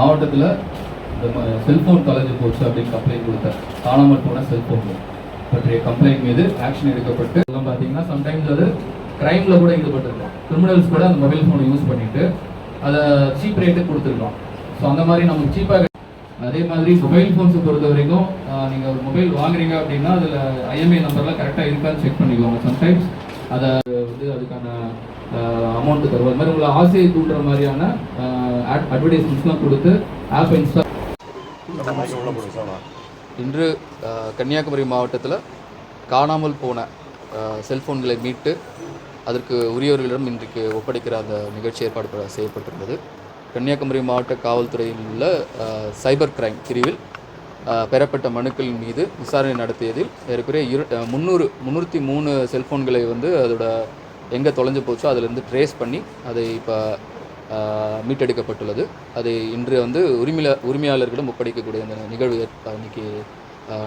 மாவட்டத்தில் இந்த செல்ஃபோன் தொலைஞ்சு போச்சு அப்படின்னு கம்ப்ளைண்ட் கொடுத்தார் காணாமல் போன செல்ஃபோன் பற்றிய கம்ப்ளைண்ட் மீது ஆக்ஷன் எடுக்கப்பட்டு எல்லாம் பார்த்தீங்கன்னா சம்டைம்ஸ் அது கிரைமில் கூட ஈடுபட்டிருக்கோம். கிரிமினல்ஸ் கூட அந்த மொபைல் ஃபோனை யூஸ் பண்ணிட்டு அதை சீப் ரேட்டு கொடுத்துருக்கோம் ஸோ அந்த மாதிரி நமக்கு சீப்பாக அதே மாதிரி மொபைல் ஃபோன்ஸை பொறுத்த வரைக்கும் நீங்கள் ஒரு மொபைல் வாங்குறீங்க அப்படின்னா அதில் ஐஎம்ஐ நம்பர்லாம் கரெக்டாக இருக்கான்னு செக் பண்ணிக்கோங்க. சம்டைம்ஸ் அதை வந்து அதுக்கான அமௌண்ட்டு தருவோம் அது மாதிரி உங்களை ஆசையை தூண்டுற மாதிரியான அட்வர்டைஸ்மெண்ட்ஸ்லாம் கொடுத்து ஆப் இன்ஸ்டால் இன்று கன்னியாகுமரி மாவட்டத்தில் காணாமல் போன செல்ஃபோன்களை மீட்டு அதற்கு உரியவர்களிடம் இன்றைக்கு ஒப்படைக்கிற அந்த நிகழ்ச்சி ஏற்பாடு செய்யப்பட்டிருந்தது. கன்னியாகுமரி மாவட்ட காவல்துறையில் உள்ள சைபர் கிரைம் பிரிவில் பெறப்பட்ட மனுக்களின் மீது விசாரணை நடத்தியதில் ஏறக்குறைய இரு முந்நூறு முந்நூற்றி மூணு செல்ஃபோன்களை வந்து அதோட எங்கே தொலைஞ்சு போச்சோ அதிலிருந்து ட்ரேஸ் பண்ணி அதை இப்போ மீட்டெடுக்கப்பட்டுள்ளது. அதை இன்று வந்து உரிமையில உரிமையாளர்களிடம் ஒப்படைக்கக்கூடிய அந்த நிகழ்வு இன்னைக்கு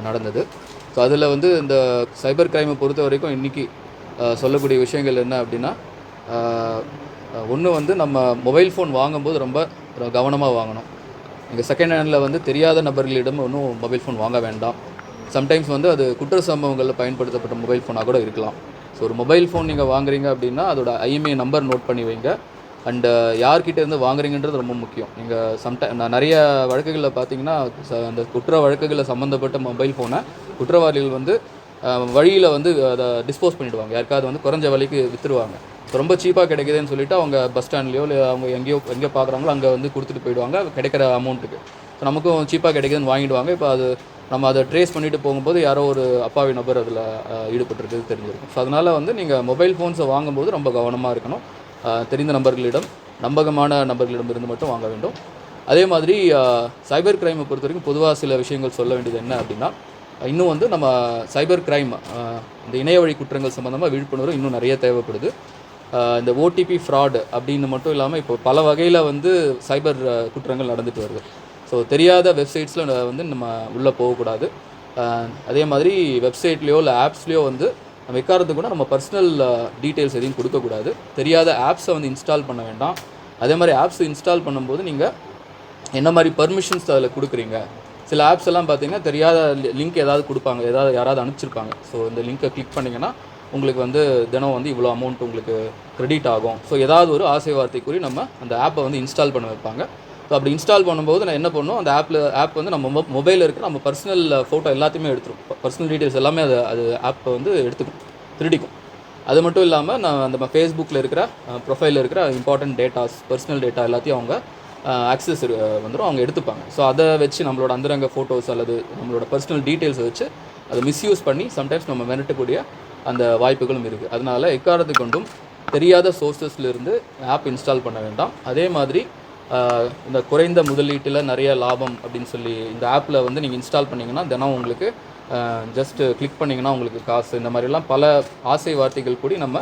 நடந்தது. ஸோ அதில் வந்து இந்த சைபர் கிரைமை பொறுத்த வரைக்கும் இன்றைக்கி சொல்லக்கூடிய விஷயங்கள் என்ன அப்படின்னா ஒன்று வந்து நம்ம மொபைல் ஃபோன் வாங்கும்போது ரொம்ப கவனமாக வாங்கணும். இங்கே செகண்ட் ஹேண்டில் வந்து தெரியாத நபர்களிடம் ஒன்றும் மொபைல் ஃபோன் வாங்க வேண்டாம். சம்டைம்ஸ் வந்து அது குற்ற சம்பவங்களில் பயன்படுத்தப்பட்ட மொபைல் ஃபோனாக கூட இருக்கலாம். ஸோ ஒரு மொபைல் ஃபோன் நீங்கள் வாங்குறீங்க அப்படின்னா அதோட ஐஎம்ஐ நம்பர் நோட் பண்ணி வைங்க. அண்டு யார்கிட்ட இருந்து வாங்குறீங்கன்றது ரொம்ப முக்கியம். நீங்கள் சம்டைம் நான் நிறைய வழக்குகளில் பார்த்தீங்கன்னா அந்த குற்ற வழக்குகளில் சம்மந்தப்பட்ட மொபைல் ஃபோனை குற்றவாளிகள் வந்து வழியில் வந்து அதை டிஸ்போஸ் பண்ணிவிடுவாங்க யாருக்காவது வந்து குறைஞ்ச விலைக்கு விற்றுருவாங்க ரொம்ப சீப்பாக கிடைக்குதுன்னு சொல்லிட்டு அவங்க பஸ் ஸ்டாண்ட்லேயோ இல்லை அவங்க எங்கேயோ எங்கே பார்க்குறாங்களோ அங்கே வந்து கொடுத்துட்டு போயிடுவாங்க. கிடைக்கிற அமௌண்ட்டுக்கு ஸோ நமக்கும் சீப்பாக கிடைக்குதுன்னு வாங்கிடுவாங்க. இப்போ அது நம்ம அதை ட்ரேஸ் பண்ணிட்டு போகும்போது யாரோ ஒரு அப்பாவி நபர் அதில் ஈடுபட்டிருக்கிறது தெரிஞ்சிருக்கும். ஸோ அதனால் வந்து நீங்கள் மொபைல் ஃபோன்ஸை வாங்கும்போது ரொம்ப கவனமாக இருக்கணும். தெரிந்த நபர்களிடம் நம்பகமான நபர்களிடம் இருந்து மட்டும் வாங்க வேண்டும். அதே மாதிரி சைபர் கிரைமை பொறுத்த வரைக்கும் பொதுவாக சில விஷயங்கள் சொல்ல வேண்டியது என்ன அப்படின்னா இன்னும் வந்து நம்ம சைபர் கிரைம் இந்த இணைய வழி குற்றங்கள் சம்மந்தமாக விழிப்புணர்வு இன்னும் நிறைய தேவைப்படுது. இந்த ஓடிபி ஃப்ராடு அப்படின்னு மட்டும் இல்லாமல் இப்போ பல வகையில் வந்து சைபர் குற்றங்கள் நடந்துட்டு வருது. ஸோ தெரியாத வெப்சைட்ஸில் வந்து நம்ம உள்ளே போகக்கூடாது. அதே மாதிரி வெப்சைட்லேயோ இல்லை ஆப்ஸ்லேயோ வந்து நம்ம எக்காரத்துக்கு கூட நம்ம பர்சனல் டீட்டெயில்ஸ் எதையும் கொடுக்கக்கூடாது. தெரியாத ஆப்ஸை வந்து இன்ஸ்டால் பண்ண வேண்டாம். அதே மாதிரி ஆப்ஸ் இன்ஸ்டால் பண்ணும்போது நீங்கள் என்ன மாதிரி பர்மிஷன்ஸ் அதில் கொடுக்குறீங்க? சில ஆப்ஸ் எல்லாம் பார்த்தீங்கன்னா தெரியாத லிங்க் ஏதாவது கொடுப்பாங்க. ஏதாவது யாராவது அனுப்பிச்சிருப்பாங்க. ஸோ இந்த லிங்கை கிளிக் பண்ணிங்கன்னா உங்களுக்கு வந்து தினம் வந்து இவ்வளோ அமௌண்ட் உங்களுக்கு க்ரெடிட் ஆகும். ஸோ ஏதாவது ஒரு ஆசை வார்த்தை கூறி நம்ம அந்த ஆப்பை வந்து இன்ஸ்டால் பண்ண வைப்பாங்க. ஸோ அப்படி இன்ஸ்டால் பண்ணும்போது நான் என்ன பண்ணுவோம் அந்த ஆப்பில் ஆப் வந்து நம்ம மொபைலில் இருக்கிற நம்ம பர்சனல் ஃபோட்டோ uh, எல்லாத்தையுமே எடுத்துரும். பர்சனல் டீட்டெயில்ஸ் எல்லாமே அது அது ஆப்பை வந்து எடுத்துக்கும். திருடிக்கும். அது மட்டும் இல்லாமல் நான் அந்த ஃபேஸ்புக்கில் இருக்கிற ப்ரொஃபைலில் இருக்கிற இம்பார்ட்டன்ட் டேட்டாஸ் பர்சனல் டேட்டா எல்லாத்தையும் அவங்க ஆக்சஸ் வந்துடும் அவங்க எடுத்துப்பாங்க. ஸோ அதை வச்சு நம்மளோட அந்தரங்க ஃபோட்டோஸ் அல்லது நம்மளோட பர்சனல் டீட்டெயில்ஸை வச்சு அதை மிஸ்யூஸ் பண்ணி சம்டைம்ஸ் நம்ம மிரட்டக்கூடிய அந்த வாய்ப்புகளும் இருக்குது அதனால் எக்காரத்து கொண்டும் தெரியாத சோர்ஸஸ்லேருந்து ஆப் இன்ஸ்டால் பண்ண வேண்டாம். அதே மாதிரி இந்த குறைந்த முதலீட்டில் நிறைய லாபம் அப்படின்னு சொல்லி இந்த ஆப்பில் வந்து நீங்கள் இன்ஸ்டால் பண்ணிங்கன்னா தினம் உங்களுக்கு ஜஸ்ட்டு கிளிக் பண்ணிங்கன்னா உங்களுக்கு காசு. இந்த மாதிரிலாம் பல ஆசை வார்த்தைகள் கூடி நம்ம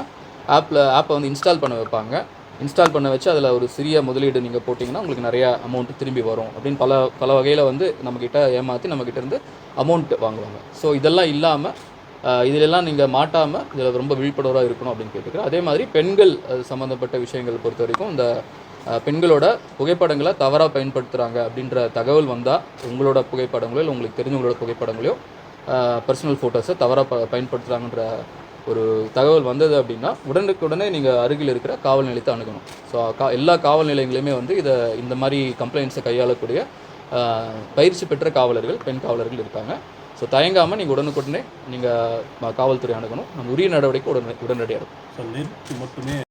ஆப்பில் ஆப்பை வந்து இன்ஸ்டால் பண்ண வைப்பாங்க. இன்ஸ்டால் பண்ண வச்சு அதில் ஒரு சிறிய முதலீடு நீங்கள் போட்டிங்கன்னா உங்களுக்கு நிறைய அமௌண்ட் திரும்பி வரும் அப்படின்னு பல பல வகையில் வந்து நம்மக்கிட்ட ஏமாற்றி நம்மக்கிட்ட இருந்து அமௌண்ட் வாங்குவாங்க. ஸோ இதெல்லாம் இல்லாமல் இதிலெல்லாம் நீங்கள் மாட்டாமல் இதில் ரொம்ப விழிப்புணர்வாக இருக்கணும் அப்படின்னு கேட்டுக்கிறேன். அதே மாதிரி பெண்கள் அது சம்மந்தப்பட்ட விஷயங்கள் பொறுத்த வரைக்கும் இந்த பெண்களோட புகைப்படங்களை தவறாக பயன்படுத்துகிறாங்க அப்படின்ற தகவல் வந்தால் உங்களோட புகைப்படங்களோ இல்லை உங்களுக்கு தெரிஞ்சவங்களோட புகைப்படங்களையோ பர்சனல் ஃபோட்டோஸை தவறாக ப பயன்படுத்துகிறாங்கன்ற ஒரு தகவல் வந்தது அப்படின்னா உடனுக்குடனே நீங்கள் அருகில் இருக்கிற காவல் நிலையத்தை அணுகணும். ஸோ கா எல்லா காவல் நிலையங்களையுமே வந்து இதை இந்த மாதிரி கம்ப்ளைண்ட்ஸை கையாளக்கூடிய பயிற்சி பெற்ற காவலர்கள் பெண் காவலர்கள் இருக்காங்க. ஸோ தயங்காமல் நீங்கள் உடனுக்குடனே நீங்கள் காவல்துறை அணுகணும். நம்ம உரிய நடவடிக்கை உடனே உடனடியாக இருக்கும் ஸோ நெருப்பு மட்டுமே